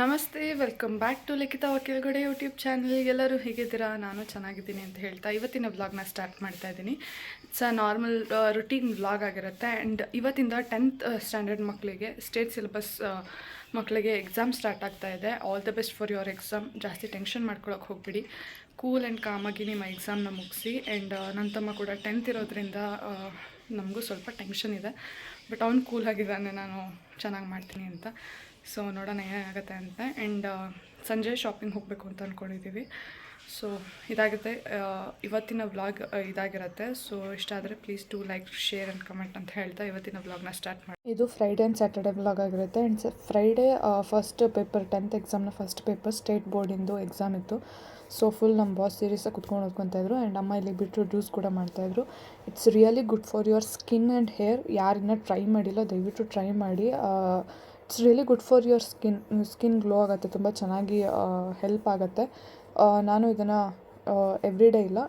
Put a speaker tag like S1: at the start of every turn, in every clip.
S1: ನಮಸ್ತೆ welcome back to ಲಿಖಿತ ವಕೀಲ್ಗಡೆ YouTube channel ಎಲ್ಲರೂ ಹೇಗಿದ್ದೀರಾ? ನಾನು ಚೆನ್ನಾಗಿದ್ದೀನಿ ಅಂತ ಹೇಳ್ತಾ ಇವತ್ತಿನ ವ್ಲಾಗ್ನ ಸ್ಟಾರ್ಟ್ ಮಾಡ್ತಾ ಇದ್ದೀನಿ. It's a normal routine vlog ಆಗಿರುತ್ತೆ. ಆ್ಯಂಡ್ ಇವತ್ತಿಂದ ಟೆಂತ್ ಸ್ಟ್ಯಾಂಡರ್ಡ್ ಮಕ್ಕಳಿಗೆ ಸ್ಟೇಟ್ ಸಿಲೆಬಸ್ ಮಕ್ಕಳಿಗೆ ಎಕ್ಸಾಮ್ ಸ್ಟಾರ್ಟ್ ಆಗ್ತಾ ಇದೆ. All the best for your exam ಜಾಸ್ತಿ ಟೆನ್ಷನ್ ಮಾಡ್ಕೊಳಕ್ಕೆ ಹೋಗ್ಬಿಡಿ. ಕೂಲ್ ಆ್ಯಂಡ್ ಕಾಮಾಗಿ ನಿಮ್ಮ ಎಕ್ಸಾಮ್ನ ಮುಗಿಸಿ. ಆ್ಯಂಡ್ ನನ್ನ ತಮ್ಮ ಕೂಡ ಟೆಂತ್ ಇರೋದ್ರಿಂದ ನಮಗೂ ಸ್ವಲ್ಪ ಟೆನ್ಷನ್ ಇದೆ. ಬಟ್ ಅವ್ನು ಕೂಲ್ ಆಗಿದ್ದಾನೆ. ನಾನು ಚೆನ್ನಾಗಿ ಮಾಡ್ತೀನಿ ಅಂತ. ಸೊ ನೋಡೋಣ ಏನಾಗುತ್ತೆ ಅಂತ. ಆ್ಯಂಡ್ ಸಂಜೆ ಶಾಪಿಂಗ್ ಹೋಗಬೇಕು ಅಂತ ಅಂದ್ಕೊಂಡಿದ್ದೀವಿ ಸೊ ಇದಾಗುತ್ತೆ ಇವತ್ತಿನ ವ್ಲಾಗ್ ಇದಾಗಿರುತ್ತೆ. ಸೊ ಇಷ್ಟ ಆದರೆ please to like share and comment ಅಂತ ಹೇಳ್ತಾ ಇವತ್ತಿನ ವ್ಲಾಗ್ನ ಸ್ಟಾರ್ಟ್ ಮಾಡಿ ಇದು ಫ್ರೈಡೇ ಆ್ಯಂಡ್ ಸ್ಯಾಟರ್ಡೆ ವ್ಲಾಗ್ ಆಗಿರುತ್ತೆ. And Friday first paper tenth ಎಕ್ಸಾಮ್ನ first paper state ಬೋರ್ಡಿಂದು ಎಕ್ಸಾಮ್ ಇತ್ತು. ಸೊ ಫುಲ್ ನಮ್ಮ ಬಾಸ್ ಕುತ್ಕೊಂಡು ಓದ್ಕೊತಾ ಇದ್ರು. ಆ್ಯಂಡ್ ಅಮ್ಮ ಇಲ್ಲಿ ಬಿಟ್ಟು ಜ್ಯೂಸ್ ಕೂಡ ಮಾಡ್ತಾಯಿದ್ರು it's really good for your skin and hair ಯಾರನ್ನ ಟ್ರೈ ಮಾಡಿಲ್ಲ, ದಯವಿಟ್ಟು ಟ್ರೈ ಮಾಡಿ. It's really good for your skin skin glow ಆಗುತ್ತೆ, ತುಂಬ ಚೆನ್ನಾಗಿ ಹೆಲ್ಪ್ ಆಗುತ್ತೆ. ನಾನು ಇದನ್ನು ಎವ್ರಿ ಡೇ ಇಲ್ಲ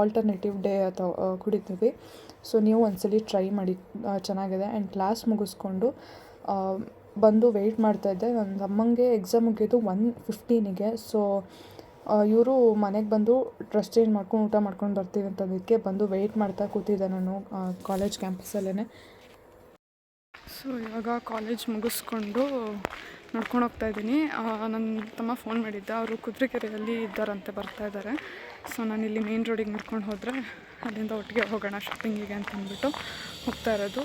S1: ಆಲ್ಟರ್ನೇಟಿವ್ ಡೇ ಅಥವಾ ಕುಡಿತೀವಿ. ಸೊ ನೀವು ಒಂದ್ಸಲಿ ಟ್ರೈ ಮಾಡಿ ಚೆನ್ನಾಗಿದೆ. ಆ್ಯಂಡ್ ಕ್ಲಾಸ್ ಮುಗಿಸ್ಕೊಂಡು ಬಂದು ವೆಯ್ಟ್ ಮಾಡ್ತಾಯಿದ್ದೆ ನನ್ನ ಅಮ್ಮಂಗೆ ಎಕ್ಸಾಮ್ ಮುಗಿಯೋದು ಒನ್ ಫಿಫ್ಟೀನಿಗೆ ಸೊ ಇವರು ಮನೆಗೆ ಬಂದು ಡ್ರೆಸ್ ಚೇಂಜ್ ಮಾಡ್ಕೊಂಡು ಊಟ ಮಾಡ್ಕೊಂಡು ಬರ್ತೀವಿ ಅದಕ್ಕೆ ಬಂದು ವೆಯ್ಟ್ ಮಾಡ್ತಾ ಕೂತಿದ್ದೆ ನಾನು ಕಾಲೇಜ್ ಕ್ಯಾಂಪಸಲ್ಲೇ ಸೊ, ಇವಾಗ ಕಾಲೇಜ್ ಮುಗಿಸ್ಕೊಂಡು ನಡ್ಕೊಂಡು ಹೋಗ್ತಾ ಇದ್ದೀನಿ. ನನ್ನ ತಮ್ಮ ಫೋನ್ ಮಾಡಿದ್ದ. ಅವರು ಕುದುರೆಕೆರೆಯಲ್ಲಿ ಇದ್ದಾರಂತೆ, ಬರ್ತಾ ಇದ್ದಾರೆ. ಸೊ, ನಾನು ಇಲ್ಲಿ ಮೇನ್ ರೋಡಿಗೆ ನಡ್ಕೊಂಡು ಹೋದರೆ ಅಲ್ಲಿಂದ ಒಟ್ಟಿಗೆ ಹೋಗೋಣ ಶಾಪಿಂಗಿಗೆ ಅಂತ ಅಂದ್ಬಿಟ್ಟು ಹೋಗ್ತಾ ಇರೋದು.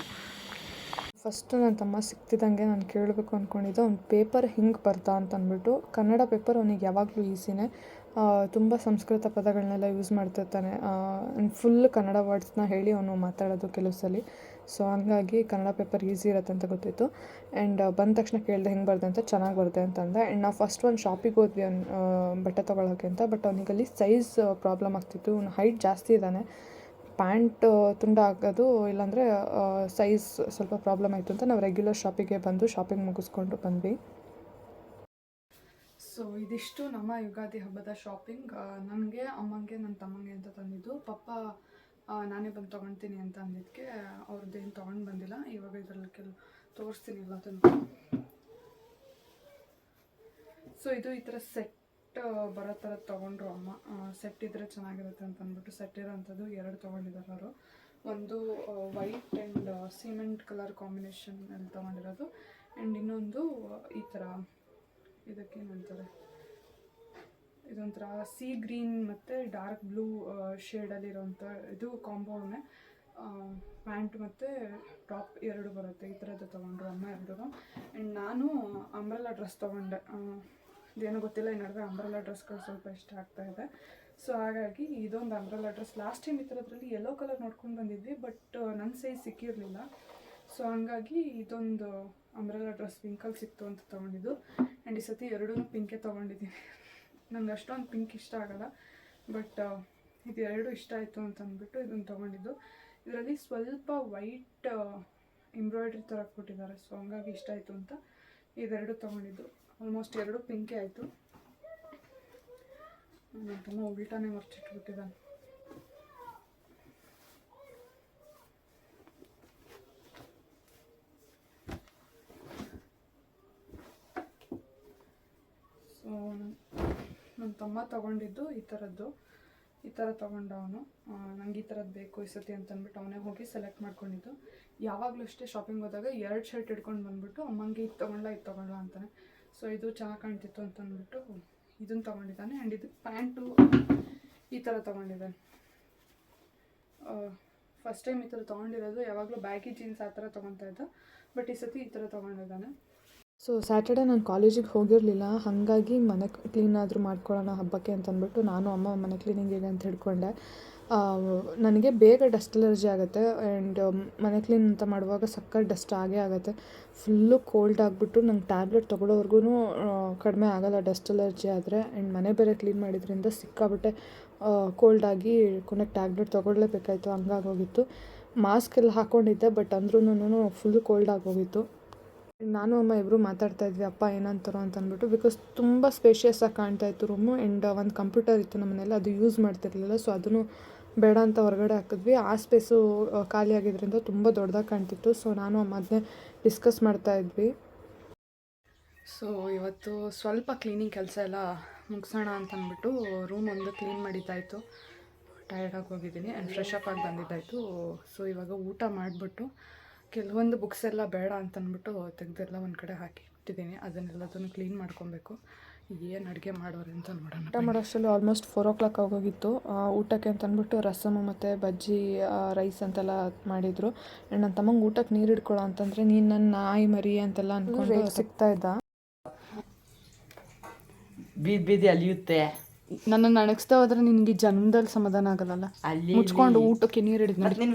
S1: ಫಸ್ಟು ನನ್ನ ತಮ್ಮ ಸಿಕ್ತಿದ್ದಂಗೆ ನಾನು ಕೇಳಬೇಕು ಅಂದ್ಕೊಂಡಿದ್ದೆ ಅವ್ನು ಪೇಪರ್ ಹಿಂಗೆ ಬರ್ತಾ ಅಂತ ಅಂದ್ಬಿಟ್ಟು, ಕನ್ನಡ ಪೇಪರ್ ಅವನಿಗೆ ಯಾವಾಗಲೂ ಈಸಿನೇ. ತುಂಬ ಸಂಸ್ಕೃತ ಪದಗಳನ್ನೆಲ್ಲ ಯೂಸ್ ಮಾಡ್ತಿರ್ತಾನೆ. ಫುಲ್ ಕನ್ನಡ ವರ್ಡ್ಸ್ನ ಹೇಳಿ ಅವನು ಮಾತಾಡೋದು ಕೆಲವು ಸಲ ಸೊ ಹಂಗಾಗಿ ಕನ್ನಡ ಪೇಪರ್ ಈಸಿ ಇರುತ್ತೆ ಅಂತ ಗೊತ್ತಿತ್ತು ಆ್ಯಂಡ್ ಬಂದ ತಕ್ಷಣ ಕೇಳಿದೆ ಹೆಂಗೆ ಬರ್ದೆ ಅಂತ ಚೆನ್ನಾಗಿ ಬರುತ್ತೆ ಅಂತ ಅಂದೆ. ಆ್ಯಂಡ್ ನಾವು ಫಸ್ಟ್ ಒಂದು ಶಾಪಿಗೆ ಹೋದ್ವಿ ಅವ್ನು ಬಟ್ಟೆ ತೊಗೊಳಕ್ಕೆ ಅಂತ. ಬಟ್ ಅವನಿಗಲ್ಲಿ ಸೈಜ್ ಪ್ರಾಬ್ಲಮ್ ಆಗ್ತಿತ್ತು. ಅವ್ನು ಹೈಟ್ ಜಾಸ್ತಿ ಇದ್ದಾನೆ. ಪ್ಯಾಂಟ್ ತುಂಡ ಆಗೋದು ಇಲ್ಲಾಂದರೆ ಸೈಜ್ ಸ್ವಲ್ಪ ಪ್ರಾಬ್ಲಮ್ ಆಯಿತು ಅಂತ ನಾವು ರೆಗ್ಯುಲರ್ ಶಾಪಿಗೆ ಬಂದು ಶಾಪಿಂಗ್ ಮುಗಿಸ್ಕೊಂಡು ಬಂದ್ವಿ. ಸೊ ಇದಿಷ್ಟು ನಮ್ಮ ಯುಗಾದಿ ಹಬ್ಬದ ಶಾಪಿಂಗ್ ನನಗೆ, ಅಮ್ಮಂಗೆ ನನ್ನ ತಮ್ಮಂಗೆ ಅಂತ ತಂದಿದ್ದು. ಪಪ್ಪ ನಾನೇ ಬಂದು ತೊಗೊಳ್ತೀನಿ ಅಂತ ಅಂದಿದ್ದಕ್ಕೆ ಅವ್ರದ್ದೇನು ತೊಗೊಂಡು ಬಂದಿಲ್ಲ. ಇವಾಗ ಇದರಲ್ಲಿ ಕೆಲವು ತೋರಿಸ್ತೀನಿ ಎಲ್ಲದನ್ನು ಸೊ ಇದು ಈ ಥರ ಸೆಟ್ ಬರೋ ಥರ ತೊಗೊಂಡ್ರು ಅಮ್ಮ. ಸೆಟ್ ಇದ್ರೆ ಚೆನ್ನಾಗಿರುತ್ತೆ ಅಂತ ಅಂದ್ಬಿಟ್ಟು ಸೆಟ್ ಇರೋಂಥದ್ದು ಎರಡು ತೊಗೊಂಡಿದ್ದಾರೆ ಅವರು. ಒಂದು white and cement colour combination ಅಲ್ಲಿ ತೊಗೊಂಡಿರೋದು. ಆ್ಯಂಡ್ ಇನ್ನೊಂದು ಈ ಥರ. ಇದಕ್ಕೇನು ಅಂತಾರೆ ಇದೊಂಥರ ಸಿ ಗ್ರೀನ್ ಮತ್ತು ಡಾರ್ಕ್ ಬ್ಲೂ ಶೇಡಲ್ಲಿರೋಂಥ ಇದು ಕಾಂಬೋನೇ ಪ್ಯಾಂಟ್ ಮತ್ತು ಟಾಪ್ ಎರಡು ಬರುತ್ತೆ. ಈ ಥರದ್ದು ತೊಗೊಂಡ್ರು ಅಮ್ಮ ಎರಡು ಆ್ಯಂಡ್ ನಾನು ಅಂಬ್ರೆಲಾ ಡ್ರೆಸ್ ತೊಗೊಂಡೆ. ಇದೇನು ಗೊತ್ತಿಲ್ಲ, ಈ ನಡುವೆ ಅಂಬ್ರೆಲಾ ಡ್ರೆಸ್ಗಳು ಸ್ವಲ್ಪ ಇಷ್ಟ ಆಗ್ತಾ ಇದೆ. ಸೊ ಹಾಗಾಗಿ ಇದೊಂದು ಅಂಬ್ರೆಲಾ ಡ್ರೆಸ್ ಲಾಸ್ಟ್ ಟೈಮ್ ಈ ಥರದ್ರಲ್ಲಿ ಯೆಲ್ಲೋ ಕಲರ್ ನೋಡ್ಕೊಂಡು ಬಂದಿದ್ವಿ ಬಟ್ ನನ್ನ ಸೈಜ್ ಸಿಕ್ಕಿರಲಿಲ್ಲ. ಸೊ ಹಂಗಾಗಿ ಇದೊಂದು ಅಂಬ್ರೆಲಾ ಡ್ರೆಸ್ ಪಿಂಕಲ್ಲಿ ಸಿಕ್ತು ಅಂತ ತೊಗೊಂಡಿದ್ದು. ಆ್ಯಂಡ್ ಈ ಸತಿ ಎರಡೂ ಪಿಂಕೆ ತೊಗೊಂಡಿದ್ದೀನಿ. ನಂಗೆ ಅಷ್ಟೊಂದು ಪಿಂಕ್ ಇಷ್ಟ ಆಗಲ್ಲ. ಬಟ್ ಇದು ಎರಡು ಇಷ್ಟ ಆಯಿತು ಅಂತ ಅಂದ್ಬಿಟ್ಟು ಇದನ್ನು ತೊಗೊಂಡಿದ್ದು. ಇದರಲ್ಲಿ ಸ್ವಲ್ಪ ವೈಟ್ ಎಂಬ್ರಾಯ್ಡ್ರಿ ಥರ ಕೊಟ್ಟಿದ್ದಾರೆ. ಸೊ ಹಂಗಾಗಿ ಇಷ್ಟ ಆಯಿತು ಅಂತ ಇದೆರಡು ತೊಗೊಂಡಿದ್ದು. ಆಲ್ಮೋಸ್ಟ್ ಎರಡು ಪಿಂಕೇ ಆಯಿತು. ನಾನು ತುಂಬ ಉಲ್ಟಾನೇ ಮರ್ಚಿಟ್ಬಿಟ್ಟಿದ್ದಾನೆ ಸೊ ನನ್ನ ತಮ್ಮ ತಗೊಂಡಿದ್ದು ಈ ಥರದ್ದು ಈ ಥರ ತೊಗೊಂಡ ಅವನು. ನಂಗೆ ಈ ಥರದ್ದು ಬೇಕು ಈ ಸತಿ ಅಂತ ಅಂದ್ಬಿಟ್ಟು ಅವನೇ ಹೋಗಿ ಸೆಲೆಕ್ಟ್ ಮಾಡ್ಕೊಂಡಿದ್ದು. ಯಾವಾಗಲೂ ಅಷ್ಟೇ ಶಾಪಿಂಗ್ ಹೋದಾಗ ಎರಡು ಶರ್ಟ್ ಇಟ್ಕೊಂಡು ಬಂದ್ಬಿಟ್ಟು, ಅಮ್ಮಂಗೆ ಇದು ತೊಗೊಂಡ ಇದು ತೊಗೊಂಡ ಅಂತಾನೆ. ಸೊ ಇದು ಚೆನ್ನಾಗಿ ಕಾಣ್ತಿತ್ತು ಅಂತಂದ್ಬಿಟ್ಟು ಇದನ್ನು ತೊಗೊಂಡಿದ್ದಾನೆ. ಆ್ಯಂಡ್ ಇದು ಪ್ಯಾಂಟು ಈ ಥರ ತೊಗೊಂಡಿದ್ದಾನೆ. ಫಸ್ಟ್ ಟೈಮ್ ಈ ಥರ ತೊಗೊಂಡಿರೋದು. ಯಾವಾಗಲೂ ಬ್ಯಾಗಿ ಜೀನ್ಸ್ ಆ ಥರ ತೊಗೊತಾ ಇದ್ದ. ಬಟ್ ಈ ಸತಿ ಈ ಥರ ತೊಗೊಂಡಿದ್ದಾನೆ. ಸೊ ಸ್ಯಾಟರ್ಡೆ ನಾನು ಕಾಲೇಜಿಗೆ ಹೋಗಿರಲಿಲ್ಲ. ಹಾಗಾಗಿ ಮನೆ ಕ್ಲೀನ್ ಆದರೂ ಮಾಡ್ಕೊಳ್ಳೋಣ ಹಬ್ಬಕ್ಕೆ ಅಂತ ಅಂದ್ಬಿಟ್ಟು ನಾನು ಅಮ್ಮ ಮನೆ ಕ್ಲೀನಿಂಗಿಗೆ ಅಂತ ಹಿಡ್ಕೊಂಡೆ. ನನಗೆ ಬೇಗ ಡಸ್ಟ್ ಅಲರ್ಜಿ ಆಗುತ್ತೆ ಆ್ಯಂಡ್ ಮನೆ ಕ್ಲೀನ್ ಅಂತ ಮಾಡುವಾಗ ಸಕ್ಕರೆ ಡಸ್ಟ್ ಆಗೇ ಆಗುತ್ತೆ. ಫುಲ್ಲು ಕೋಲ್ಡ್ ಆಗಿಬಿಟ್ಟು ನಂಗೆ ಟ್ಯಾಬ್ಲೆಟ್ ತೊಗೊಳೋವರೆಗೂ ಕಡಿಮೆ ಆಗೋಲ್ಲ ಡಸ್ಟ್ ಅಲರ್ಜಿ ಆದರೆ ಆ್ಯಂಡ್ ಮನೆ ಬೇರೆ ಕ್ಲೀನ್ ಮಾಡಿದ್ರಿಂದ ಸಿಕ್ಕಾಬಿಟ್ಟೆ. ಕೋಲ್ಡ್ ಆಗಿ ಕೊನೆಗೆ ಟ್ಯಾಬ್ಲೆಟ್ ತೊಗೊಳ್ಲೇಬೇಕಾಯ್ತು. ಹಂಗಾಗೋಗಿತ್ತು ಮಾಸ್ಕ್ ಎಲ್ಲ ಹಾಕ್ಕೊಂಡಿದ್ದೆ ಬಟ್ ಅಂದ್ರೂ ಫುಲ್ ಕೋಲ್ಡ್ ಆಗೋಗಿತ್ತು ನಾನು ಅಮ್ಮ ಇಬ್ಬರು ಮಾತಾಡ್ತಾ ಇದ್ವಿ, ಅಪ್ಪ ಏನಂತಾರೋ ಅಂತ ಅಂದ್ಬಿಟ್ಟು ಬಿಕಾಸ್ ತುಂಬ ಸ್ಪೇಷಿಯಸ್ ಆಗಿ ಕಾಣ್ತಾ ಇತ್ತು ರೂಮು ಆ್ಯಂಡ್ ಒಂದು ಕಂಪ್ಯೂಟರ್ ಇತ್ತು ನಮ್ಮ ಮನೇಲಿ, ಅದು ಯೂಸ್ ಮಾಡ್ತಿರಲಿಲ್ಲ ಸೊ ಅದನ್ನು ಬೇಡ ಅಂತ ಹೊರಗಡೆ ಹಾಕಿದ್ವಿ. ಆ ಸ್ಪೇಸು ಖಾಲಿ ಆಗಿದ್ದರಿಂದ ತುಂಬ ದೊಡ್ಡದಾಗಿ ಕಾಣ್ತಿತ್ತು ಸೊ ನಾನು ಅಮ್ಮ ಅದನ್ನೇ ಡಿಸ್ಕಸ್ ಮಾಡ್ತಾ ಇದ್ವಿ. ಸೊ ಇವತ್ತು ಸ್ವಲ್ಪ ಕ್ಲೀನಿಂಗ್ ಕೆಲಸ ಎಲ್ಲ ಮುಗಿಸೋಣ ಅಂತ ಅಂದ್ಬಿಟ್ಟು ರೂಮ್ ಒಂದು ಕ್ಲೀನ್ ಮಾಡಿದ್ದಾಯಿತು ಟಯರ್ಡಾಗಿ ಹೋಗಿದ್ದೀನಿ ಆ್ಯಂಡ್ ಫ್ರೆಶ್ ಅಪ್ ಆಗಿ ಬಂದಿದ್ದಾಯಿತು. ಸೊ ಇವಾಗ ಊಟ ಮಾಡಿಬಿಟ್ಟು ಕೆಲವೊಂದು ಬುಕ್ಸ್ ಎಲ್ಲ ಬೇಡ ಅಂತ ಅಂದ್ಬಿಟ್ಟು ತೆಗೆದೆಲ್ಲ ಒಂದು ಕಡೆ ಹಾಕಿ ಇಟ್ಟಿದ್ದೀನಿ. ಅದನ್ನೆಲ್ಲದನ್ನು ಕ್ಲೀನ್ ಮಾಡ್ಕೊಬೇಕು. ಏನು ಅಡುಗೆ ಮಾಡೋರು ಅಂತ ನೋಡೋಣ.
S2: ಊಟ ಮಾಡೋ ಅಷ್ಟರಲ್ಲಿ ಆಲ್ಮೋಸ್ಟ್ ಫೋರ್ ಓ ಕ್ಲಾಕ್ ಆಗೋಗಿತ್ತು ಊಟಕ್ಕೆ ಅಂತ ರಸಮ್ ರಸಮು ಮತ್ತು ಬಜ್ಜಿ ರೈಸ್ ಅಂತೆಲ್ಲ ಮಾಡಿದರು. ಆ್ಯಂಡ್ ನನ್ನ ತಮ್ಮಂಗೆ ಊಟಕ್ಕೆ ನೀರು ಇಟ್ಕೊಳ್ಳೋ ಅಂತಂದರೆ ನೀನು ನನ್ನ ನಾಯಿ ಮರಿ ಅಂತೆಲ್ಲ ಅಂದ್ಕೊಂಡು ಸಿಗ್ತಾ ಇದ್ದ.
S3: ಬೀದಿ ಬೀದಿ ಅಲಿಯುತ್ತೆ.
S1: ನನ್ನನ್ನು ಅಣಗಿಸ್ತಾ ಹೋದ್ರೆ ನಿನಗೆ ಜನ್ಮದಲ್ಲಿ ಸಮಾಧಾನ ಆಗಲ್ಲ
S3: ಅಲ್ಲಿ?
S1: ಮುಚ್ಕೊಂಡು ಊಟಕ್ಕೆ ನೀರು ಹಿಡಿದು ನೋಡಿ.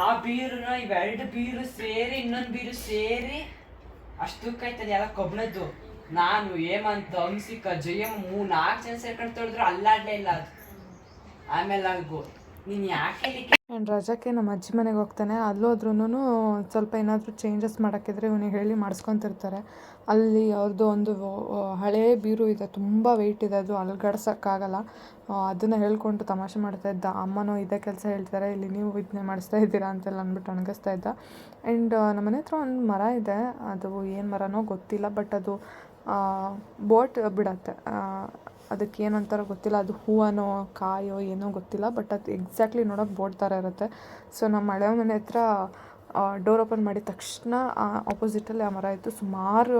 S3: ಆ ಬೀರುನ ಇವೆರಡು ಬೀರು ಸೇರಿ, ಇನ್ನೊಂದು ಬೀರು ಸೇರಿ ಅಷ್ಟು ಕಾಯ್ತದೆ ಎಲ್ಲ ಕಬ್ಬಣದ್ದು ನಾನು, ಹೇಮಂತ್, ಹಂಸಿಕ, ಜಯಮ್ಮ ಮೂ ನಾಲ್ಕು ಜನ ಸೇರ್ಕೊಂಡು ತೊಳೆದ್ರು, ಅಲ್ಲಾಡ್ಲೇ ಇಲ್ಲ ಅದು. ಆಮೇಲೆ ಅಲ್ಗು ನೀನ್ ಯಾಕೆ
S2: ಆ್ಯಂಡ್ ರಜಕ್ಕೆ ನಮ್ಮ ಅಜ್ಜಿ ಮನೆಗೆ ಹೋಗ್ತಾನೆ. ಅಲ್ಲೋದ್ರೂ ಸ್ವಲ್ಪ ಏನಾದರೂ ಚೇಂಜಸ್ ಮಾಡೋಕ್ಕಿದ್ರೆ ಇವನಿಗೆ ಹೇಳಿ ಮಾಡಿಸ್ಕೊತಿರ್ತಾರೆ. ಅಲ್ಲಿ ಅವ್ರದ್ದು ಒಂದು ಹಳೇ ಬೀರು ಇದೆ. ತುಂಬ ವೆಯ್ಟ್ ಇದೆ. ಅದು ಅಲ್ಗಡ್ಸೋಕ್ಕಾಗಲ್ಲ. ಅದನ್ನು ಹೇಳ್ಕೊಂಡು ತಮಾಷೆ ಮಾಡ್ತಾ ಇದ್ದ. ಅಮ್ಮನೂ ಇದೇ ಕೆಲಸ ಹೇಳ್ತಾರೆ. ಇಲ್ಲಿ ನೀವು ಇದನ್ನೇ ಮಾಡಿಸ್ತಾ ಇದ್ದೀರಾ? ಅಂತೆಲ್ಲ ಅಂದ್ಬಿಟ್ಟು ಅಣಗಿಸ್ತಾ ಇದ್ದ. ಆ್ಯಂಡ್ ನಮ್ಮ ಮನೆ ಹತ್ರ ಒಂದು ಮರ ಇದೆ. ಅದು ಏನು ಮರನೋ ಗೊತ್ತಿಲ್ಲ. ಬಟ್ ಅದು ಬೋಟ್ ಬಿಡತ್ತೆ. ಅದಕ್ಕೆ ಏನು ಅಂತಾರೋ ಗೊತ್ತಿಲ್ಲ. ಅದು ಹೂವನೋ, ಕಾಯೋ ಏನೋ ಗೊತ್ತಿಲ್ಲ. ಬಟ್ ಅದು ಎಕ್ಸಾಕ್ಟ್ಲಿ ನೋಡೋಕೆ ಬೋರ್ಡ್ ಥರ ಇರುತ್ತೆ. ಸೊ ನಮ್ಮ ಹಳೆ ಮನೆ ಹತ್ರ ಡೋರ್ ಓಪನ್ ಮಾಡಿದ ತಕ್ಷಣ ಆಪೋಸಿಟಲ್ಲಿ ಆ ಮರ ಇತ್ತು. ಸುಮಾರು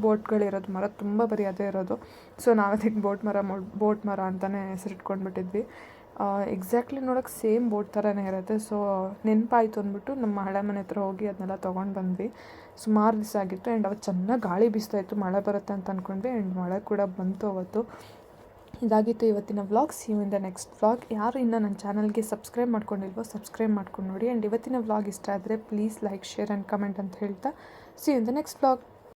S2: ಬೋಟ್ಗಳಿರೋದು ಮರ. ತುಂಬ ಬರೀ ಅದೇ ಇರೋದು. ಸೊ ನಾವು ಅದಕ್ಕೆ ಬೋಟ್ ಮರ ಬೋಟ್ ಮರ ಅಂತಲೇ ಹೆಸರಿಟ್ಕೊಂಡ್ಬಿಟ್ಟಿದ್ವಿ. ಎಕ್ಸಾಕ್ಟ್ಲಿ ನೋಡೋಕೆ ಸೇಮ್ ಬೋಟ್ ಥರನೇ ಇರುತ್ತೆ. ಸೊ ನೆನಪಾಯ್ತು ಅಂದ್ಬಿಟ್ಟು ನಮ್ಮ ಹಳೆ ಮನೆ ಹತ್ರ ಹೋಗಿ ಅದನ್ನೆಲ್ಲ ತೊಗೊಂಡು ಬಂದ್ವಿ. ಸುಮಾರು ದಿವಸ ಆಗಿತ್ತು ಆ್ಯಂಡ್ ಅವತ್ತು ಚೆನ್ನಾಗಿ ಗಾಳಿ ಬೀಸ್ತಾ ಇತ್ತು. ಮಳೆ ಬರುತ್ತೆ ಅಂತ ಅಂದ್ಕೊಂಡ್ವಿ ಆ್ಯಂಡ್ ಮಳೆ ಕೂಡ ಬಂತು ಅವತ್ತು. ಇದಾಗಿತ್ತು ಇವತ್ತಿನ vlog see in the next vlog ಯಾರು ಇನ್ನೂ ನನ್ನ ಚಾನಲ್ಗೆ ಸಬ್ಸ್ಕ್ರೈಬ್ ಮಾಡ್ಕೊಂಡಿಲ್ವೋ ಸಬ್ಸ್ಕ್ರೈಬ್ ಮಾಡ್ಕೊಂಡು ನೋಡಿ. ಆ್ಯಂಡ್ ಇವತ್ತಿನ ವ್ಲಾಗ್ ಇಷ್ಟ ಆದರೆ please like share and comment ಅಂತ ಹೇಳ್ತಾ. See in the next vlog